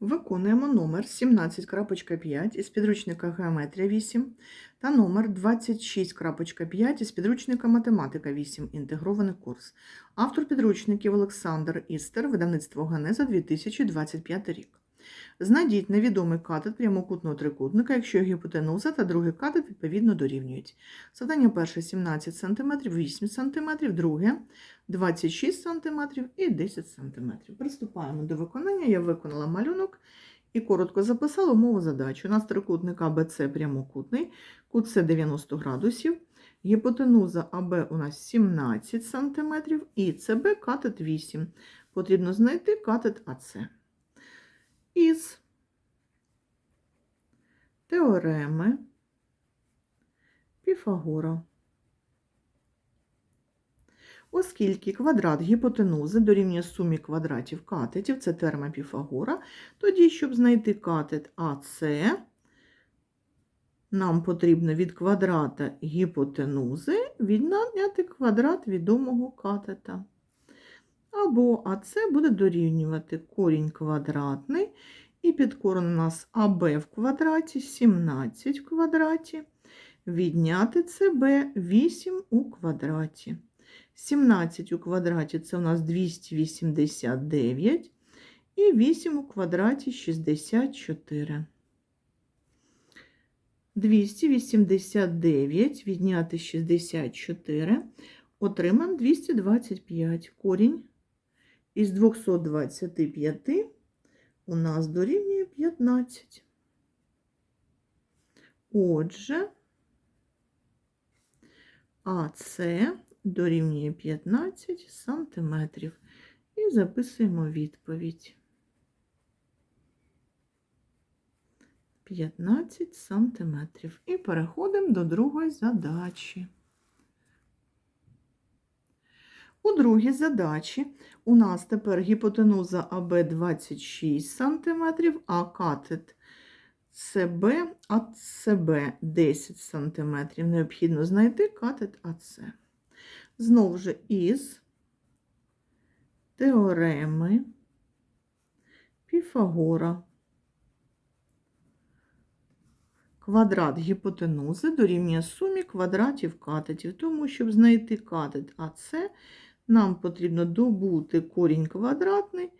Виконуємо номер 17.5 із підручника Геометрія 8 та номер 26.5 із підручника Математика 8. Інтегрований курс. Автор підручників Олександр Істер, видавництво Генеза 2025 рік. Знайдіть невідомий катет прямокутного трикутника, якщо гіпотенуза та другий катет відповідно дорівнюють. Завдання перше 17 см, 8 см, друге 26 см і 10 см. Приступаємо до виконання. Я виконала малюнок і коротко записала умову задачу. У нас трикутник АБЦ прямокутний, кут С 90 градусів, гіпотенуза АБ у нас 17 см і СБ катет 8. Потрібно знайти катет АЦ. Із теореми Піфагора. Оскільки квадрат гіпотенузи дорівнює сумі квадратів катетів, це терма Піфагора, тоді, щоб знайти катет АС, нам потрібно від квадрата гіпотенузи відняти квадрат відомого катета. Або АС буде дорівнювати корінь квадратний, і під корень у нас АБ в квадраті, 17 в квадраті, відняти СБ 8 у квадраті. 17 у квадраті це у нас 289, і 8 у квадраті 64. 289 відняти 64, отримаємо 225. Корінь із 225 у нас дорівнює 15. Отже, АС дорівнює 15 сантиметрів. І записуємо відповідь. 15 сантиметрів. І переходимо до другої задачі. У другій задачі у нас тепер гіпотенуза АБ 26 см, а катет СБ, а СБ 10 см. Необхідно знайти катет АС. Знову ж із теореми Піфагора. Квадрат гіпотенузи дорівнює сумі квадратів катетів, тому щоб знайти катет АС, нам потрібно добути корінь квадратний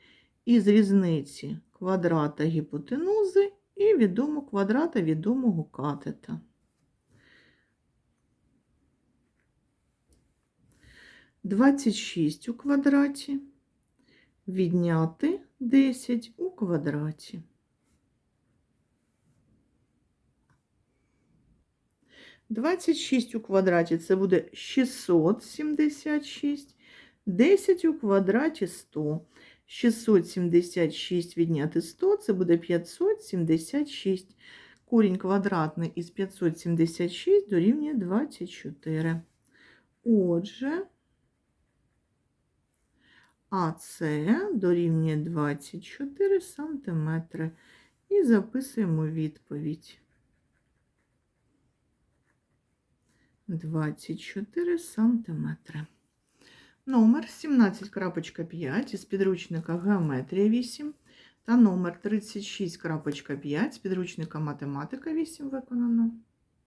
із різниці квадрата гіпотенузи і відомо квадрата відомого катета. Двадцять шість у квадраті, відняти 10 у квадраті. Двадцять шість у квадраті це буде 676, 10 у квадраті 100. 676 відняти 100 це буде 576. Корінь квадратний із 576 дорівнює 24. Отже, АС дорівнює 24 см. І записуємо відповідь. 24 сантиметри. Номер 17.5 із підручника Геометрія 8 та номер 36.5 з підручника Математика 8 виконано.